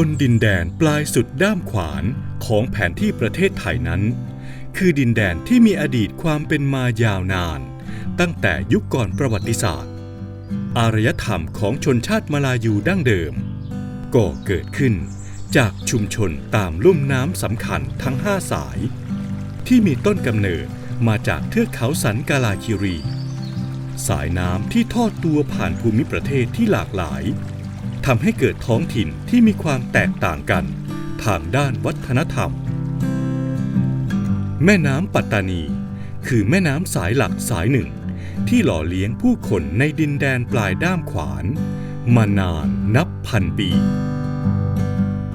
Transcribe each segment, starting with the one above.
บนดินแดนปลายสุดด้ามขวานของแผนที่ประเทศไทยนั้น คือดินแดนที่มีอดีตความเป็นมายาวนาน ตั้งแต่ยุคก่อนประวัติศาสตร์ อารยธรรมของชนชาติมาลายูดั้งเดิม ก็เกิดขึ้นจากชุมชนตามลุ่มน้ำสำคัญทั้งห้าสาย ที่มีต้นกำเนิดมาจากเทือกเขาสันกาลาคิรี สายน้ำที่ทอดตัวผ่านภูมิประเทศที่หลากหลาย ทำให้เกิดท้องถิ่นที่มีความแตกต่างกัน ทางด้านวัฒนธรรม แม่น้ำปัตตานี คือแม่น้ำสายหลักสายหนึ่ง ที่หล่อเลี้ยงผู้คนในดินแดนปลายด้ามขวาน มานานนับพันปี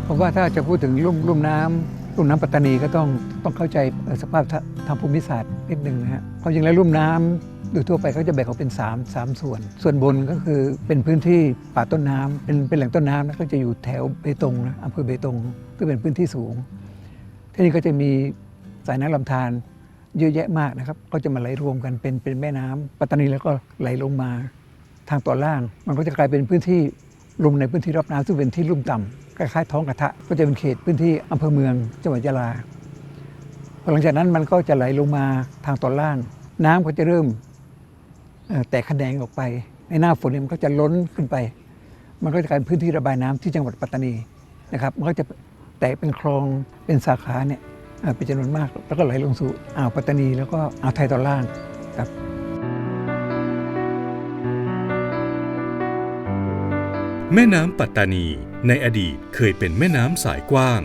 เพราะว่าถ้าจะพูดถึงลุ่มลุ่มน้ำ ลุ่มน้ำปัตตานีก็ต้องต้องเข้าใจสภาพทางภูมิศาสตร์นิดนึงนะฮะความจริงแล้วลุ่มน้ำโดยทั่วไปเขาจะแบ่งออกเป็น 3 3 ส่วน ส่วนบนก็คือเป็นพื้นที่ป่าต้นน้ำเป็นเป็นแหล่งต้นน้ำนะก็จะอยู่แถวเบตงนะอำเภอเบตงก็เป็นพื้นที่สูง ที่นี่ก็จะมีสายน้ำลำธารเยอะแยะมากนะครับ ก็จะมาไหลรวมกันเป็นเป็นแม่น้ำปัตตานีแล้วก็ไหลลงมาทางตอนล่าง มันก็จะกลายเป็นพื้นที่ลุ่มในพื้นที่รับน้ำซึ่งเป็นที่ลุ่มต่ำ คล้ายๆท้องกระทะก็จะเป็นเขตพื้นที่อำเภอเมืองจังหวัดยะลาหลังจากนั้นมันก็จะไหลลงมาทางตอนล่าง น้ำก็จะเริ่มแตกแขนงออกไป ในหน้าฝนมันก็จะล้นขึ้นไป มันก็จะกลายเป็นพื้นที่ระบายน้ำที่จังหวัดปัตตานีนะครับมันก็จะแตกเป็นคลองเป็นสาขาเนี่ยเป็นจำนวนมาก แล้วก็ไหลลงสู่อ่าวปัตตานีแล้วก็อ่าวไทยตอนล่างครับแม่น้ำปัตตานี ในอดีตเคยเป็นแม่น้ำสายกว้าง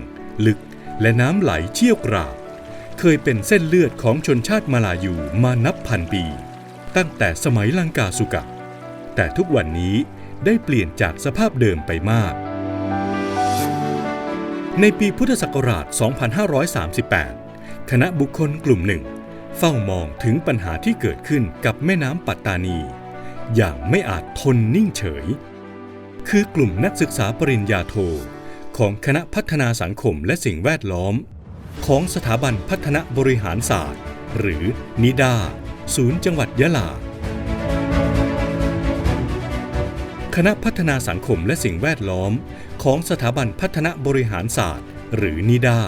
ลึกและน้ำไหลเชี่ยวกรากเคยเป็นเส้นเลือดของชนชาติมาลายูมานับพันปี ตั้งแต่สมัยลังกาสุกะ แต่ทุกวันนี้ได้เปลี่ยนจากสภาพเดิมไปมาก ในปีพุทธศักราช 2538 คณะบุคคลกลุ่มหนึ่ง เฝ้ามองถึงปัญหาที่เกิดขึ้นกับแม่น้ำปัตตานี อย่างไม่อาจทนนิ่งเฉย คือกลุ่มนักศึกษาปริญญาโท ของคณะพัฒนาสังคมและสิ่งแวดล้อม ของสถาบันพัฒนาบริหารศาสตร์ หรือนิดา ศูนย์จังหวัดยะลา คณะพัฒนาสังคมและสิ่งแวดล้อม ของสถาบันพัฒนาบริหารศาสตร์ หรือนิดา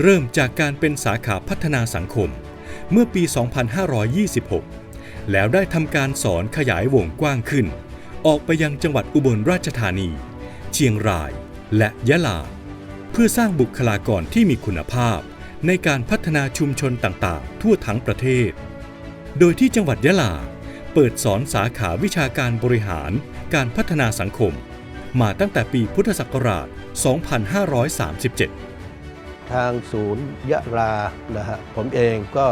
เริ่มจากการเป็นสาขาพัฒนาสังคม เมื่อปี 2526 แล้วได้ทำการสอนขยายวงกว้างขึ้น ออกไปยังจังหวัดอุบลราชธานี เชียงราย และยะลา เพื่อสร้างบุคลากรที่มีคุณภาพ ในการพัฒนาชุมชนต่างๆ ทั่วทั้งประเทศ โดยที่จังหวัดยะลา เปิดสอนสาขาวิชาการบริหาร การพัฒนาสังคม มาตั้งแต่ปีพุทธศักราช 2537 ทางศูนย์ยะลานะฮะผมเองก็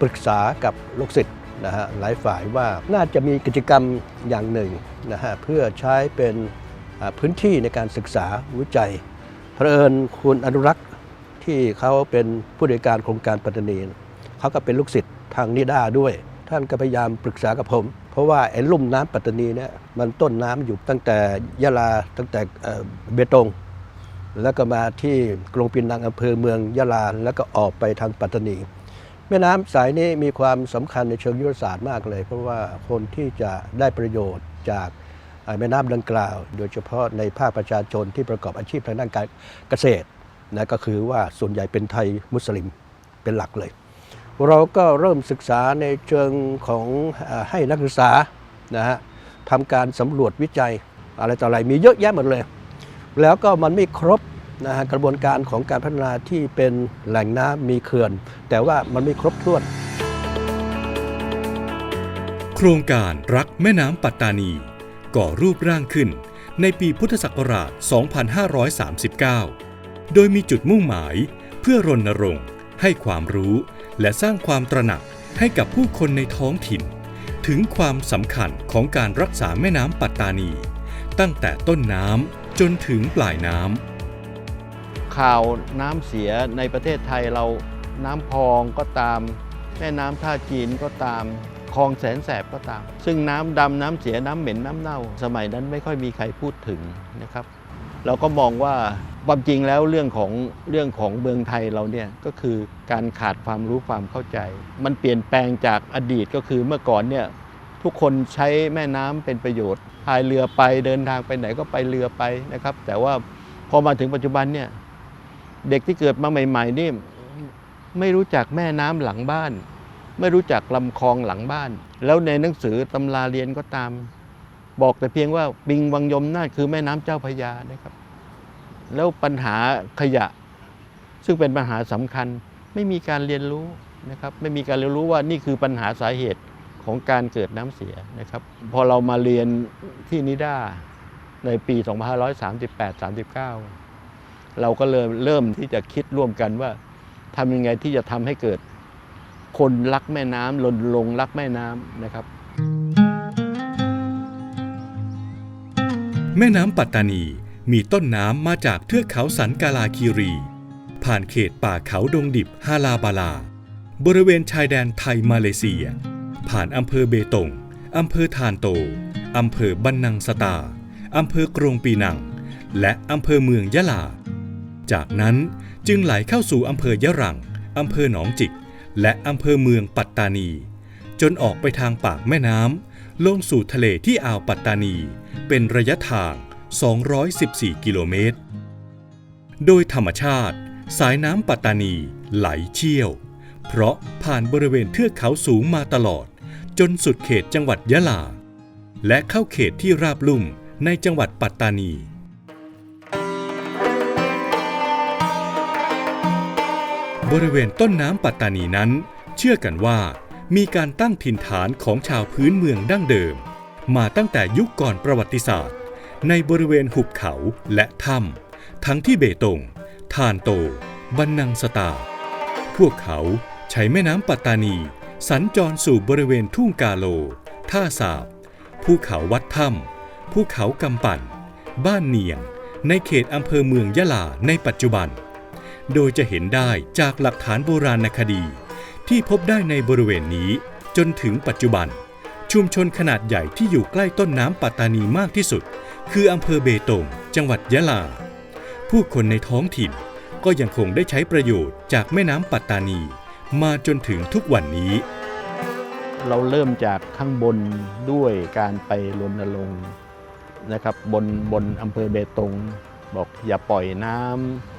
ปรึกษากับลูกศิษย์นะฮะหลายฝ่ายว่าน่าจะมีกิจกรรมอย่างหนึ่ง นะฮะเพื่อใช้เป็นพื้นที่ในการศึกษาวิจัยเพระเอิญคุณอนุรักษ์ที่เขาเป็นผู้ในวยการโครงการปัตตานีเขาก็เป็นลูกศิษย์ทางนิด้าด้วย ท่านก็พยายามปรึกษากับผม เพราะว่าไอ้ลุ่มน้ำปัตตานีเนี่ยมันต้นน้ำอยู่ตั้งแต่ยะลาตั้งแต่เบตง แล้วก็มาที่กรุงปินังอำเภอเมืองยะลาแล้วก็ออกไปทางปัตตานี แม่น้ำสายนี้มีความสำคัญในเชิงยุทธศาสตร์มากเลย เพราะว่าคนที่จะได้ประโยชน์ จากแม่น้ำดังกล่าว โดยเฉพาะในภาคประชาชนที่ประกอบอาชีพทางด้านการเกษตรนะก็คือว่าส่วนใหญ่เป็นไทยมุสลิมเป็นหลักเลย เราก็เริ่มศึกษาในเชิงของอให้นักศึกษานะฮะทำการสำรวจวิจัยอะไรต่ออะไรมีเยอะแยะหมดเลย แล้วก็มันไม่ครบนะฮะกระบวนการของการพัฒนาที่เป็นแหล่งน้ำมีเขื่อน แต่ว่ามันไม่ครบถ้วน ครงการรักแม่น้ำปัตตานี ก่อรูปร่างขึ้นในปีพุทธศักราช 2539 โดยมีจุดมุ่งหมายเพื่อรณรงค์ให้ความรู้และสร้างความตระหนักให้กับผู้คนในท้องถิ่น ถึงความสำคัญของการรักษาแม่น้ำปัตตานี ตั้งแต่ต้นน้ำจนถึงปลายน้ำข่าวน้ำเสียในประเทศไทยเราน้ำพองก็ตาม แม่น้ำท่าจีนก็ตาม คลองแสนแสบก็ตาม ซึ่งน้ำดำน้ำเสียน้ำเหม็นน้ำเน่า สมัยนั้นไม่ค่อยมีใครพูดถึงนะครับ เราก็มองว่าความจริงแล้วเรื่องของเรื่องของเมืองไทยเราเนี่ยก็คือการขาดความรู้ความเข้าใจ มันเปลี่ยนแปลงจากอดีตก็คือเมื่อก่อนเนี่ยทุกคนใช้แม่น้ำเป็นประโยชน์พายเรือไปเดินทางไปไหนก็ไปเรือไปนะครับ แต่ว่าพอมาถึงปัจจุบันเนี่ยเด็กที่เกิดมาใหม่ ๆ นี่ไม่รู้จักแม่น้ำหลังบ้าน ไม่รู้จักลำคลองหลังบ้าน แล้วในหนังสือตำราเรียนก็ตาม บอกแต่เพียงว่าปิงวังยมน่านคือแม่น้ำเจ้าพยานะครับ แล้วปัญหาขยะ ซึ่งเป็นปัญหาสำคัญไม่มีการเรียนรู้นะครับไม่มีการเรียนรู้ว่านี่คือปัญหาสาเหตุของการเกิดน้ำเสียนะครับ พอเรามาเรียนที่นิด้าในปี 2538-39 เราก็เริ่มเริ่มที่จะคิดร่วมกันว่าทำยังไงที่จะทำให้เกิด คนรักแม่น้ำรณรงรักแม่น้ำนะครับ แม่น้ำปัตตานีมีต้นน้ำมาจากเทือกเขาสันกาลาคีรี ผ่านเขตป่าเขาดงดิบฮาลาบาลา บริเวณชายแดนไทยมาเลเซีย ผ่านอำเภอเบตงอำเภอทานโตอำเภอบันนังสตาอำเภอกรงปีนัง และอำเภอเมืองยะลา จากนั้นจึงไหลเข้าสู่อำเภอยะรังอำเภอหนองจิก และอำเภอเมืองปัตตานี จนออกไปทางปากแม่น้ำลงสู่ทะเลที่อ่าวปัตตานี เป็นระยะทาง 214 กิโลเมตร โดยธรรมชาติ สายน้ำปัตตานีไหลเชี่ยว เพราะผ่านบริเวณเทือกเขาสูงมาตลอด จนสุดเขตจังหวัดยะลา และเข้าเขตที่ราบลุ่มในจังหวัดปัตตานี บริเวณต้นน้ำปัตตานีนั้น เชื่อกันว่า มีการตั้งถิ่นฐานของชาวพื้นเมืองดั้งเดิม มาตั้งแต่ยุคก่อนประวัติศาสตร์ ในบริเวณหุบเขาและถ้ำทั้งที่เบตงทานโต บันนังสตา พวกเขาใช้แม่น้ำปัตตานี สัญจรสู่บริเวณทุ่งกาโล ท่าสาบภูเขาวัดถ้ำภูเขากำปั่น บ้านเนียง ในเขตอำเภอเมืองยะลาในปัจจุบัน โดยจะเห็นได้จากหลักฐานโบราณคดี ที่พบได้ในบริเวณนี้จนถึงปัจจุบัน ชุมชนขนาดใหญ่ที่อยู่ใกล้ต้นน้ำปัตตานีมากที่สุด คืออำเภอเบตง จังหวัดยะลา ผู้คนในท้องถิ่นก็ยังคงได้ใช้ประโยชน์จากแม่น้ำปัตตานี มาจนถึงทุกวันนี้ เราเริ่มจากข้างบนด้วยการไปรณรงค์นะครับบนบนอำเภอเบตง บอกอย่าปล่อยน้ำ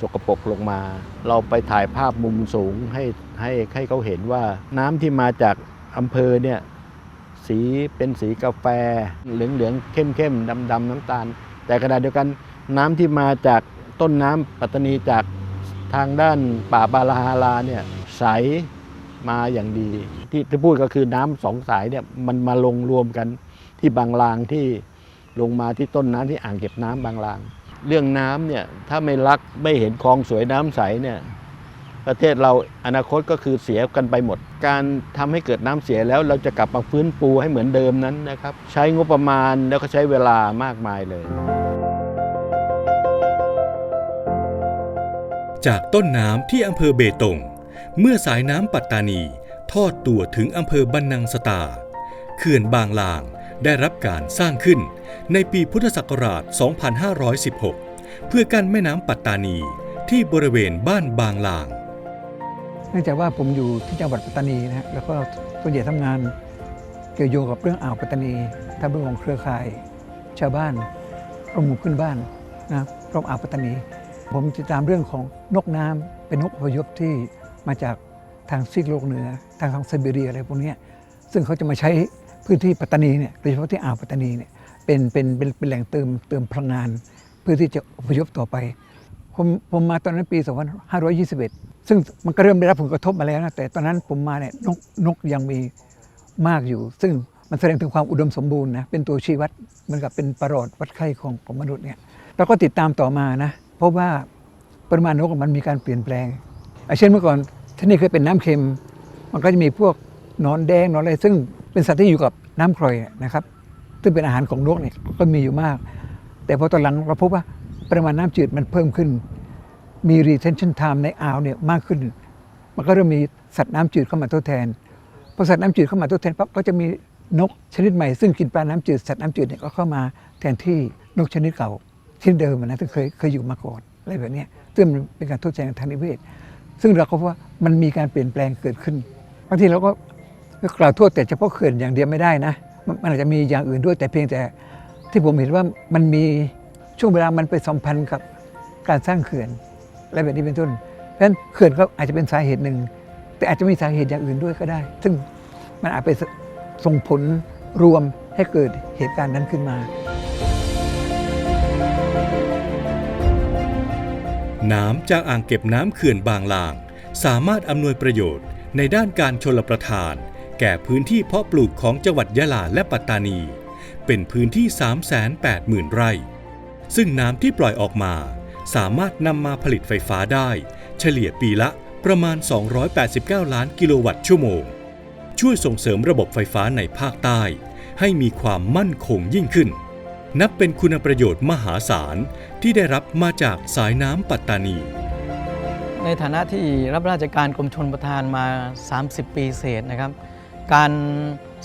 สกปรกลงมา เราไปถ่ายภาพมุมสูงให้ให้ให้เขาเห็นว่าน้ำที่มาจากอำเภอเนี่ยสีเป็นสีกาแฟ เหลืองเหลืองเข้มเข้มดำดำน้ำตาล แต่ขณะเดียวกันน้ำที่มาจากต้นน้ำปัตตานีจากทางด้านป่าบาลาฮาราเนี่ยใสมาอย่างดี ที่ที่พูดก็คือน้ำสองสายเนี่ยมันมาลงรวมกันที่บางลางที่ลงมาที่ต้นน้ำที่อ่างเก็บน้ำบางลาง เรื่องน้ำเนี่ยถ้าไม่รักไม่เห็นคลองสวยน้ำใสเนี่ยประเทศเราอนาคตก็คือเสียกันไปหมด การทำให้เกิดน้ำเสียแล้วเราจะกลับมาฟื้นฟูให้เหมือนเดิมนั้นนะครับ ใช้งบประมาณแล้วก็ใช้เวลามากมายเลย จากต้นน้ำที่อำเภอเบตง เมื่อสายน้ำปัตตานี ทอดตัวถึงอำเภอบันนังสตา เขื่อนบางลาง ได้รับการสร้างขึ้นในปีพุทธศักราช 2516 เพื่อกั้นแม่น้ำปัตตานีที่บริเวณบ้านบางลาง เนื่องจากว่าผมอยู่ที่จังหวัดปัตตานีนะฮะแล้วก็ส่วนใหญ่ทำงานเกี่ยวโยงกับเรื่องอ่าวปัตตานีทำเรื่องของเครือข่าย ชาวบ้านประมงขึ้นบ้านนะรอบอ่าวปัตตานี ผมติดตามเรื่องของนกน้ำเป็นนกอพยพที่มาจากทางซีกโลกเหนือ ทางทางไซบีเรียอะไรพวกนี้ซึ่งเขาจะมาใช้ พื้นที่ปัตตานีเนี่ยโดยเฉพาะที่อ่าวปัตตานีเนี่ยเป็นเป็นเป็นเป็นแหล่งเติมเติมพลังงาน เพื่อที่จะอพยพต่อไป ผมผมมาตอนนั้นปี 2521 ซึ่งมันก็เริ่มได้รับผลกระทบมาแล้วนะแต่ตอนนั้นผมมาเนี่ยนกนกยังมีมากอยู่ ซึ่งมันแสดงถึงความอุดมสมบูรณ์นะเป็นตัวชี้วัดเหมือนกับเป็นประหลอดวัดไข้ของของมนุษย์เนี่ยเราก็ติดตามต่อมานะเพราะว่าปริมาณนกมันมีการเปลี่ยนแปลงอะเช่นเมื่อก่อนที่นี่เคยเป็นน้ำเค็ม มันก็จะมีพวกนอนแดงนอนอะไรซึ่ง เป็นสัตว์ที่อยู่กับน้ำกร่อยนะครับ ซึ่งเป็นอาหารของนกเนี่ยก็มีอยู่มาก แต่พอตอนหลังเราพบว่าปริมาณน้ำจืดมันเพิ่มขึ้น มี retention time ในอ่าวเนี่ยมากขึ้น มันก็เริ่มมีสัตว์น้ำจืดเข้ามาทดแทนพอสัตว์น้ำจืดเข้ามาทดแทนปั๊บก็จะมีนกชนิดใหม่ซึ่งกินปลาน้ำจืดสัตว์น้ำจืดเนี่ยก็เข้ามาแทนที่นกชนิดเก่าชนิดเดิมนะที่เคยเคยอยู่มาก่อนอะไรแบบนี้ซึ่งมันเป็นการทดแทนทางนิเวศ ซึ่งเราก็พบว่ามันมีการเปลี่ยนแปลงเกิดขึ้นบางทีเราก็ กล่าวโทษแต่เฉพาะเขื่อนอย่างเดียวไม่ได้นะมันอาจจะมีอย่างอื่นด้วยแต่เพียงแต่ที่ผมเห็นว่ามันมีช่วงเวลามันไปสัมพันธ์กับการสร้างเขื่อนอะไรแบบนี้เป็นต้นเพราะฉะนั้นเขื่อนก็อาจจะเป็นสาเหตุหนึ่ง แต่อาจจะมีสาเหตุอย่างอื่นด้วยก็ได้ ซึ่งมันอาจไปส่งผลรวมให้เกิดเหตุการณ์นั้นขึ้นมา น้ำจากอ่างเก็บน้ำเขื่อนบางลาง สามารถอำนวยประโยชน์ในด้านการชลประทาน แก่พื้นที่เพาะปลูกของจังหวัดยะลาและปัตตานี เป็นพื้นที่ 380,000 ไร่ ซึ่งน้ำที่ปล่อยออกมา สามารถนำมาผลิตไฟฟ้าได้ เฉลี่ยปีละประมาณ 289 ล้านกิโลวัตต์ชั่วโมง ช่วยส่งเสริมระบบไฟฟ้าในภาคใต้ ให้มีความมั่นคงยิ่งขึ้น นับเป็นคุณประโยชน์มหาศาลที่ได้รับมาจากสายน้ำปัตตานี ในฐานะที่รับราชการกรมชนประทานมา 30 ปีเศษนะครับ การ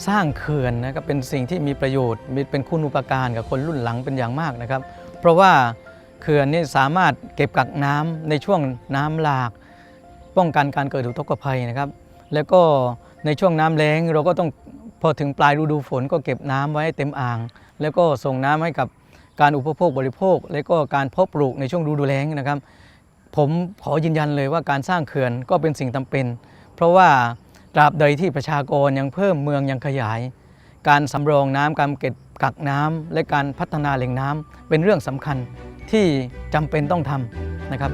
สร้างเขื่อนนะครับเป็นสิ่งที่มีประโยชน์มีเป็นคุณอุปการกับคนรุ่นหลังเป็นอย่างมากนะครับ เพราะว่าเขื่อนนี่สามารถเก็บกักน้ำในช่วงน้ำหลาก ป้องกันการเกิดอุทกภัยนะครับ แล้วก็ในช่วงน้ำแล้งเราก็ต้องพอถึงปลายฤดูฝนก็เก็บน้ำไว้ให้เต็มอ่าง แล้วก็ส่งน้ำให้กับการอุปโภคบริโภค แล้วก็การเพาะปลูกในช่วงฤดูแล้งนะครับ ผมขอยืนยันเลยว่าการสร้างเขื่อนก็เป็นสิ่งจำเป็น เพราะว่า ตราบใดที่ประชากรยังเพิ่มเมืองยังขยาย การสำรองน้ำการเก็บกักน้ำและการพัฒนาแหล่งน้ำเป็นเรื่องสำคัญที่จำเป็นต้องทำนะครับ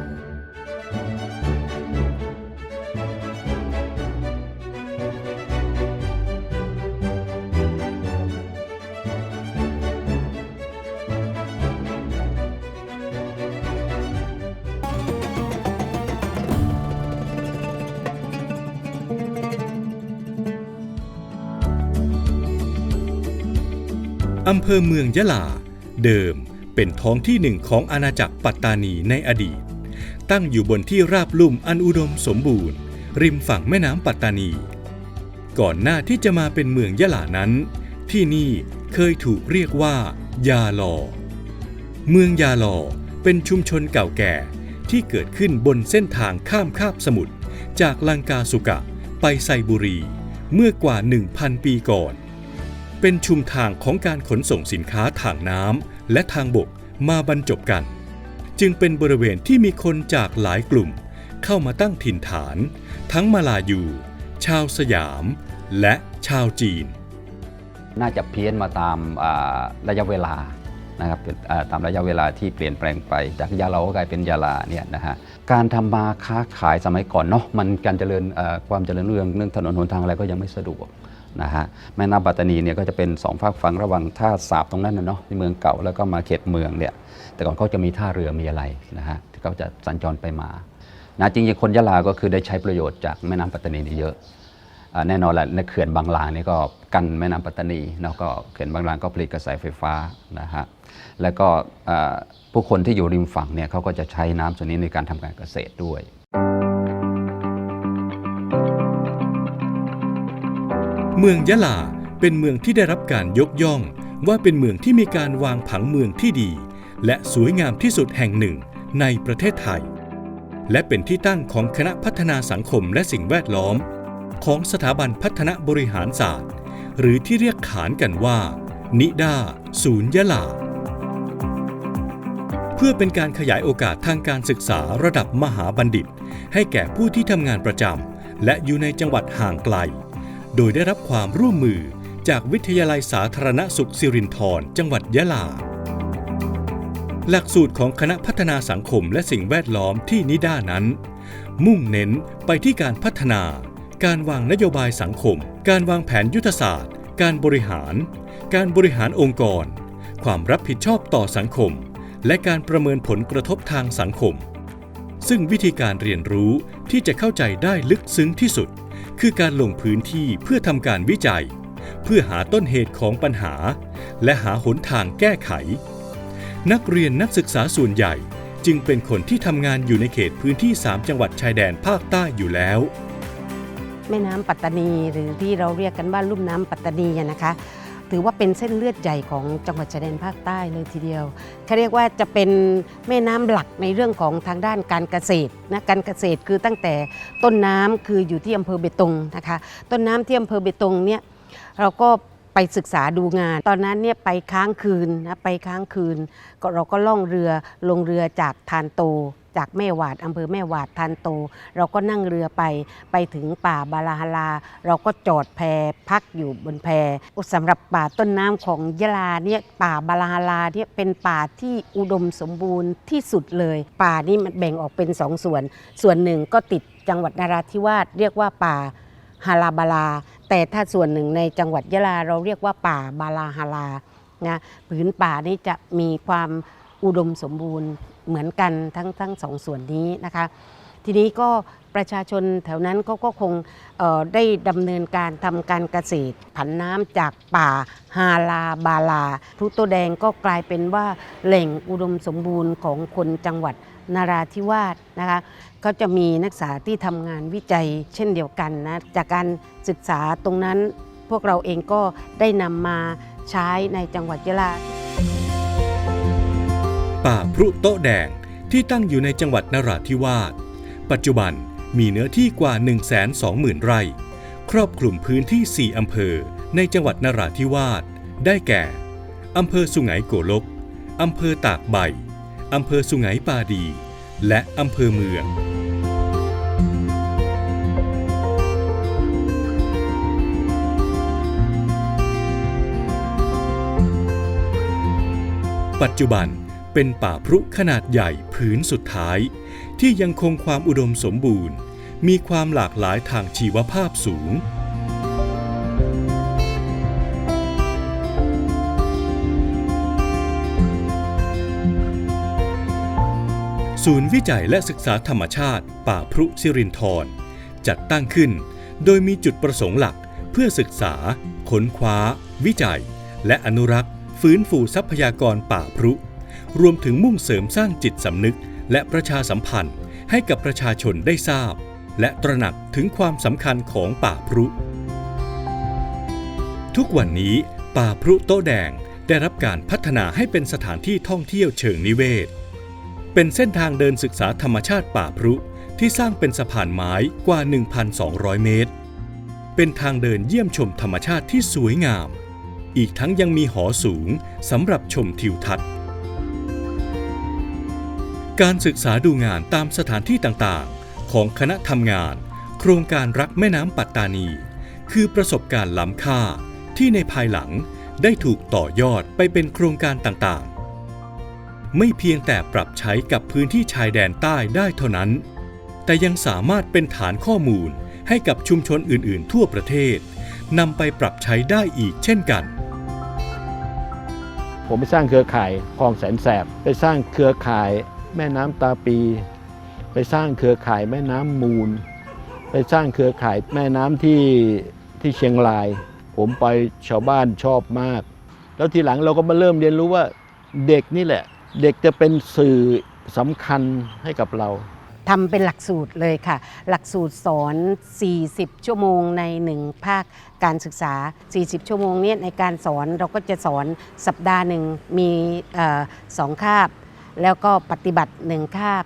อำเภอเมืองยะลา เดิมเป็นท้องที่หนึ่งของอาณาจักรปัตตานีในอดีต ตั้งอยู่บนที่ราบลุ่มอันอุดมสมบูรณ์ ริมฝั่งแม่น้ำปัตตานี ก่อนหน้าที่จะมาเป็นเมืองยะลานั้น ที่นี่เคยถูกเรียกว่า ยาลอ เมืองยาลอเป็นชุมชนเก่าแก่ที่เกิดขึ้นบนเส้นทางข้ามคาบสมุทรจากลังกาสุกะไปไซบุรี เมื่อกว่า 1,000 ปีก่อน เป็นชุมทางของการขนส่งสินค้าทางน้ำและทางบกมาบรรจบกัน จึงเป็นบริเวณที่มีคนจากหลายกลุ่ม เข้ามาตั้งถิ่นฐาน ทั้งมาลายู ชาวสยาม และชาวจีน น่าจะเพี้ยนมาตามาระยะเวลานะครับาตามระยะเวลาที่เปลี่ยนแปลงไปจากยาลาก็กลายเป็นยาลาเนี่ยนะฮะการทำมาค้าขายสมัยก่อนเนาะมันการเจริญความเจริญเรื่องเรื่องถนนหนทางอะไรก็ยังไม่สะดวก นะฮะแม่น้ำปัตตานีเนี่ยก็จะเป็นสองฝากฝั่งระหว่างท่าสาบตรงนั้นนะเนาะในเมืองเก่าแล้วก็มาเขตเมืองเนี่ยแต่ก่อนเขาจะมีท่าเรือมีอะไรนะฮะที่เขาจะสัญจรไปมานะจริงๆคนยะลาก็คือได้ใช้ประโยชน์จากแม่น้ำปัตตานีนี่เยอะแน่นอนแหละในเขื่อนบางลางนี่ก็กันแม่น้ำปัตตานีแล้วก็เขื่อนบางลางก็ผลิตกระแสไฟฟ้านะฮะแล้วก็ผู้คนที่อยู่ริมฝั่งเนี่ยเขาก็จะใช้น้ำส่วนนี้ในการทำการเกษตรด้วย เมืองยะลาเป็นเมืองที่ได้รับการยกย่องว่าเป็นเมืองที่มีการวางผังเมืองที่ดี และสวยงามที่สุดแห่งหนึ่งในประเทศไทย และเป็นที่ตั้งของคณะพัฒนาสังคมและสิ่งแวดล้อม ของสถาบันพัฒนาบริหารศาสตร์ หรือที่เรียกขานกันว่า นิดาศูนย์ยะลา เพื่อเป็นการขยายโอกาสทางการศึกษาระดับมหาบัณฑิต ให้แก่ผู้ที่ทำงานประจำและอยู่ในจังหวัดห่างไกล โดยได้รับความร่วมมือจากวิทยาลัยสาธารณสุขสิรินธรจังหวัดยะลา หลักสูตรของคณะพัฒนาสังคมและสิ่งแวดล้อมที่นิด้านั้น มุ่งเน้นไปที่การพัฒนา การวางนโยบายสังคม การวางแผนยุทธศาสตร์ การบริหาร การบริหารองค์กร ความรับผิดชอบต่อสังคม และการประเมินผลกระทบทางสังคม ซึ่งวิธีการเรียนรู้ที่จะเข้าใจได้ลึกซึ้งที่สุด คือการลงพื้นที่เพื่อทำการวิจัย เพื่อหาต้นเหตุของปัญหา และหาหนทางแก้ไข นักเรียนนักศึกษาส่วนใหญ่จึงเป็นคนที่ทำงานอยู่ในเขตพื้นที่ 3 จังหวัดชายแดนภาคใต้อยู่แล้ว แม่น้ำปัตตานีหรือที่เราเรียกกันว่าลุ่มน้ำปัตตานีนะคะ ถือว่าเป็นเส้นเลือดใหญ่ของจังหวัดชายแดนภาคใต้เลยทีเดียวเขาเรียกว่าจะเป็นแม่น้ำหลักในเรื่องของทางด้านการเกษตรนะการเกษตรคือตั้งแต่ต้นน้ำคืออยู่ที่อำเภอเบตงนะคะต้นน้ำที่อำเภอเบตงเนี่ยเราก็ไปศึกษาดูงาน ตอนนั้นเนี่ยไปค้างคืนนะไปค้างคืน ก็เราก็ล่องเรือลงเรือจากทานโต จากแม่หวาดอำเภอแม่หวาดทานโต เราก็นั่งเรือไปไปถึงป่าบาลาฮลา เราก็จอดแพพักอยู่บนแพสำหรับป่าต้นน้ำของยะลาเนี่ยป่าบาลาฮลาเนี่ยเป็นป่าที่อุดมสมบูรณ์ที่สุดเลย ป่านี่มันแบ่งออกเป็นสองส่วน ส่วนหนึ่งก็ติดจังหวัดนราธิวาสเรียกว่าป่าฮาลาบาลา แต่ถ้าส่วนหนึ่งในจังหวัดยะลาเราเรียกว่าป่าบาลาฮาลานะผืนป่านี้จะมีความอุดมสมบูรณ์ เหมือนกันทั้งทั้งสองส่วนนี้นะคะ ทีนี้ก็ประชาชนแถวนั้นก็ก็คงได้ดำเนินการทำการเกษตร ผันน้ำจากป่าฮาลาบาลาพลุโตแดงก็กลายเป็นว่าแหล่งอุดมสมบูรณ์ของคนจังหวัดนาราธิวาสนะคะก็จะมีนักศึกษาที่ทำงานวิจัยเช่นเดียวกันนะจากการศึกษาตรงนั้นพวกเราเองก็ได้นำมาใช้ในจังหวัดยะลา ป่าพรุโต๊ะแดงที่ตั้งอยู่ในจังหวัดนราธิวาส ปัจจุบันมีเนื้อที่กว่า 120,000 ไร่ ครอบคลุมพื้นที่ 4 อำเภอในจังหวัดนราธิวาส ได้แก่ อำเภอสุไหงโกลก อำเภอตากใบ อำเภอสุไหงปาดี และอำเภอเมือง ปัจจุบัน เป็นป่าพรุขนาดใหญ่ผืนสุดท้าย ที่ยังคงความอุดมสมบูรณ์ มีความหลากหลายทางชีวภาพสูง ศูนย์วิจัยและศึกษาธรรมชาติป่าพรุสิรินธรจัดตั้งขึ้น โดยมีจุดประสงค์หลักเพื่อศึกษา ค้นคว้า วิจัย และอนุรักษ์ ฟื้นฟูทรัพยากรป่าพรุ รวมถึงมุ่งเสริมสร้างจิตสำนึก และประชาสัมพันธ์ให้กับประชาชนได้ทราบ และตระหนักถึงความสำคัญของป่าพรุ ทุกวันนี้ ป่าพรุโต๊ะแดงได้รับการพัฒนาให้เป็นสถานที่ท่องเที่ยวเชิงนิเวศ เป็นเส้นทางเดินศึกษาธรรมชาติป่าพรุที่สร้างเป็นสะพานไม้กว่า 1,200 เมตร เป็นทางเดินเยี่ยมชมธรรมชาติที่สวยงาม อีกทั้งยังมีหอสูงสำหรับชมทิวทัศน์ การศึกษาดูงานตามสถานที่ต่างๆ ของคณะทำงาน โครงการรักแม่น้ำปัตตานี คือประสบการณ์ล้ำค่าที่ในภายหลังได้ถูกต่อยอดไปเป็นโครงการต่างๆ ไม่เพียงแต่ปรับใช้กับพื้นที่ชายแดนใต้ได้เท่านั้น แต่ยังสามารถเป็นฐานข้อมูลให้กับชุมชนอื่น ๆ ทั่วประเทศนำไปปรับใช้ได้อีกเช่นกัน ผมไปสร้างเครือข่ายคลองแสนแสบ ไปสร้างเครือข่าย แม่น้ำตาปี ไปสร้างเครือข่ายแม่น้ำมูล ไปสร้างเครือข่ายแม่น้ำที่ที่เชียงราย ผมไปชาวบ้านชอบมาก แล้วทีหลังเราก็มาเริ่มเรียนรู้ว่าเด็กนี่แหละ เด็กจะเป็นสื่อสำคัญให้กับเราทำเป็นหลักสูตรเลยค่ะ หลักสูตรสอน 40 ชั่วโมงใน 1 ภาคการศึกษา 40 ชั่วโมงเนี้ในการสอนเราก็จะสอนสัปดาห์หนึ่งมีออสองคาบ แล้วก็ปฏิบัติ1คาบ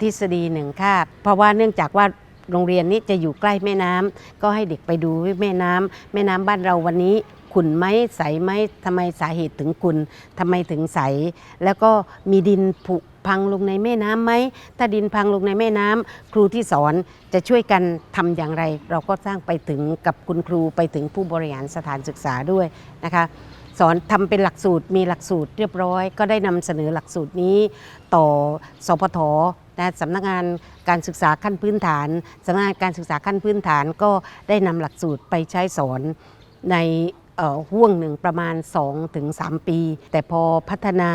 ทฤษฎี1คาบ เพราะว่าเนื่องจากว่าโรงเรียนนี้จะอยู่ใกล้แม่น้ำก็ให้เด็กไปดูแม่น้ำแม่น้ำบ้านเราวันนี้ขุ่นไหมใสไหมทำไมสาเหตุถึงขุ่นทำไมถึงใส แล้วก็มีดินผุพังลงในแม่น้ำไหม ถ้าดินพังลงในแม่น้ำครูที่สอนจะช่วยกันทำอย่างไร เราก็สร้างไปถึงกับคุณครูไปถึงผู้บริหารสถานศึกษาด้วยนะคะ สอนทำเป็นหลักสูตรมีหลักสูตรเรียบร้อย ก็ได้นำเสนอหลักสูตรนี้ต่อสพทนะสำนักงานการศึกษาขั้นพื้นฐานสำนักงานการศึกษาขั้นพื้นฐานก็ได้นำหลักสูตรไปใช้สอนในห่วงหนึ่งประมาณ 2-3 ปี แต่พอพัฒนา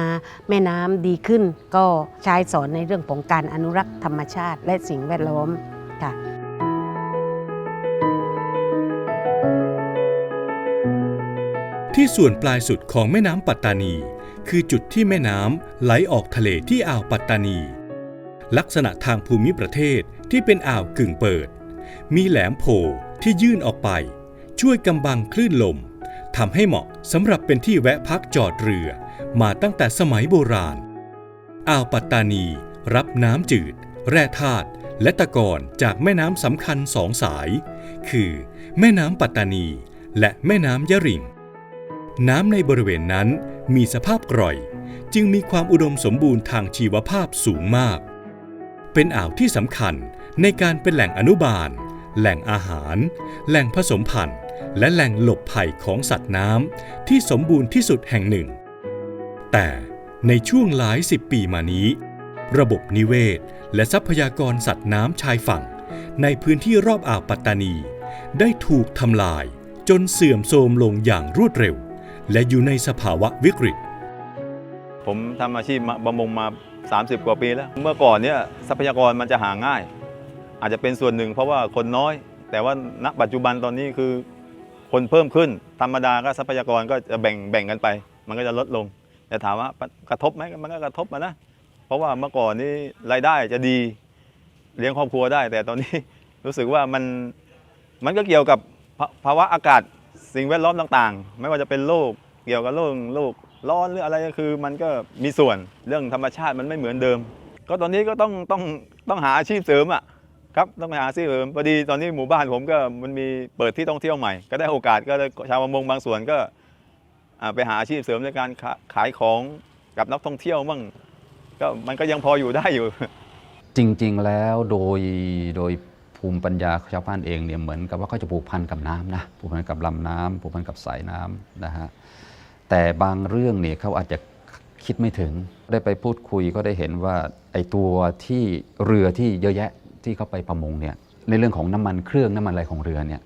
แม่น้ำดีขึ้น ก็ใช้สอนในเรื่องของการอนุรักษ์ธรรมชาติและสิ่งแวดล้อมค่ะ ที่ส่วนปลายสุดของแม่น้ำปัตตานี คือจุดที่แม่น้ำไหลออกทะเลที่อ่าวปัตตานี ลักษณะทางภูมิประเทศที่เป็นอ่าวกึ่งเปิด มีแหลมโผล่ที่ยื่นออกไป ช่วยกำบังคลื่นลมทำให้เหมาะสำหรับเป็นที่แวะพักจอดเรือ มาตั้งแต่สมัยโบราณ อ่าวปัตตานี รับน้ำจืด แร่ธาตุและตะกอนจากแม่น้ำสำคัญสองสาย คือ แม่น้ำปัตตานี และแม่น้ำยะริง น้ำในบริเวณนั้นมีสภาพกร่อย จึงมีความอุดมสมบูรณ์ทางชีวภาพสูงมาก เป็นอ่าวที่สำคัญในการเป็นแหล่งอนุบาล แหล่งอาหาร แหล่งผสมพันธุ์ และแหล่งหลบภัยของสัตว์น้ำที่สมบูรณ์ที่สุดแห่งหนึ่ง แต่ในช่วงหลายสิบปีมานี้ ระบบนิเวศ และทรัพยากรสัตว์น้ำชายฝั่ง ในพื้นที่รอบอ่าวปัตตานี ได้ถูกทำลายจนเสื่อมโทรมลงอย่างรวดเร็ว และอยู่ในสภาวะวิกฤต ผมทำอาชีพประมงมา 30 กว่าปีแล้ว เมื่อก่อนเนี่ยทรัพยากรมันจะหาง่าย อาจจะเป็นส่วนหนึ่งเพราะว่าคนน้อย แต่ว่าณปัจจุบันตอนนี้คือคนเพิ่มขึ้น ธรรมดาก็ทรัพยากรก็จะแบ่งแบ่งกันไป มันก็จะลดลง แต่ถามว่ากระทบไหมมันก็กระทบมานะ เพราะว่าเมื่อก่อนนี้รายได้จะดีเลี้ยงครอบครัวได้ แต่ตอนนี้รู้สึกว่ามันมันก็เกี่ยวกับภาวะอากาศ สิ่งแวดล้อมต่างๆ ไม่ว่าจะเป็นโรคเกี่ยวกับโรคโรคร้อนหรืออะไรก็คือ มันก็มีส่วนเรื่องธรรมชาติมันไม่เหมือนเดิม ก็ตอนนี้ก็ต้องต้องต้องหาอาชีพเสริมอะครับต้องไปหาอาชีพเสริมพอดีตอนนี้หมู่บ้านผมก็มันมีเปิดที่ท่องเที่ยวใหม่ ก็ได้โอกาสก็ชาวประมงบางส่วนก็ไปหาอาชีพเสริมในการขาขายของกับนักท่องเที่ยวมั่งก็มันก็ยังพออยู่ได้อยู่ จริง ๆ แล้วโดยโดย ภูมิปัญญาชาวบ้านเองเนี่ยเหมือนกับว่าเขาจะผูกพันกับน้ำนะผูกพันกับลำน้ำผูกพันกับสายน้ำนะฮะแต่บางเรื่องเนี่ยเขาอาจจะคิดไม่ถึง ได้ไปพูดคุยก็ได้เห็นว่าไอ้ตัวที่เรือที่เยอะแยะที่เขาไปประมงเนี่ยในเรื่องของน้ำมันเครื่องน้ำมันอะไรของเรือเนี่ย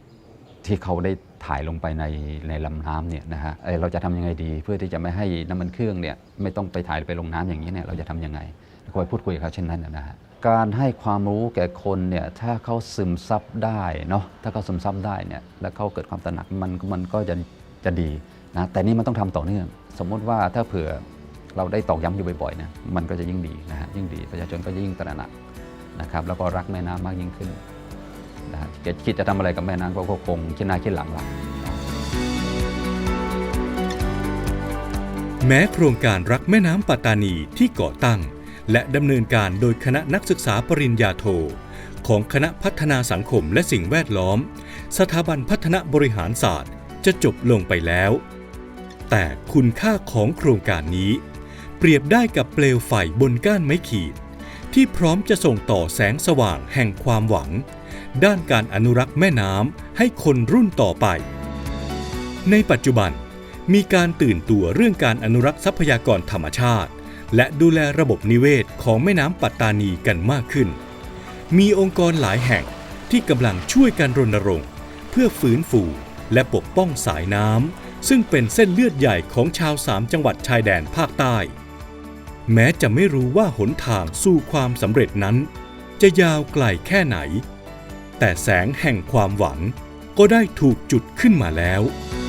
ที่เขาได้ถ่ายลงไปในในลำน้ำเนี่ยนะฮะเอ้เราจะทำยังไงดี เพื่อที่จะไม่ให้น้ำมันเครื่องเนี่ยไม่ต้องไปถ่ายไปลงน้ำอย่างนี้เนี่ยเราจะทำยังไง ก็ไปพูดคุยกับเขาเช่นนั้นนะฮะการให้ความรู้แก่คนเนี่ยถ้าเขาซึมซับได้เนาะถ้าเขาซึมซับได้เนี่ยแล้วเขาเกิดความตระหนักมันมันก็จะจะดีนะแต่นี่มันต้องทำต่อเนื่อง สมมุติว่าถ้าเผื่อเราได้ตอกย้ำอยู่บ่อยๆนะมันก็จะยิ่งดีนะฮะยิ่งดีประชาชนก็ยิ่งตระหนักนะครับแล้วก็รักแม่น้ำมากยิ่งขึ้นนะฮะจะคิดจะทำอะไรกับแม่น้ำก็คงคิดหน้าคิดหลังละแม้โครงการรักแม่น้ำปัตตานีที่ก่อตั้ง และดำเนินการโดยคณะนักศึกษาปริญญาโท ของคณะพัฒนาสังคมและสิ่งแวดล้อม สถาบันพัฒนาบริหารศาสตร์ จะจบลงไปแล้ว แต่คุณค่าของโครงการนี้ เปรียบได้กับเปลวไฟบนก้านไม้ขีด ที่พร้อมจะส่งต่อแสงสว่างแห่งความหวัง ด้านการอนุรักษ์แม่น้ำให้คนรุ่นต่อไป ในปัจจุบันมีการตื่นตัวเรื่องการอนุรักษ์ทรัพยากรธรรมชาติ และดูแลระบบนิเวศของแม่น้ำปัตตานีกันมากขึ้น มีองค์กรหลายแห่งที่กำลังช่วยกันรณรงค์เพื่อฟื้นฟูและปกป้องสายน้ำซึ่งเป็นเส้นเลือดใหญ่ของชาวสามจังหวัดชายแดนภาคใต้ แม้จะไม่รู้ว่าหนทางสู่ความสำเร็จนั้น จะยาวไกลแค่ไหน แต่แสงแห่งความหวังก็ได้ถูกจุดขึ้นมาแล้ว「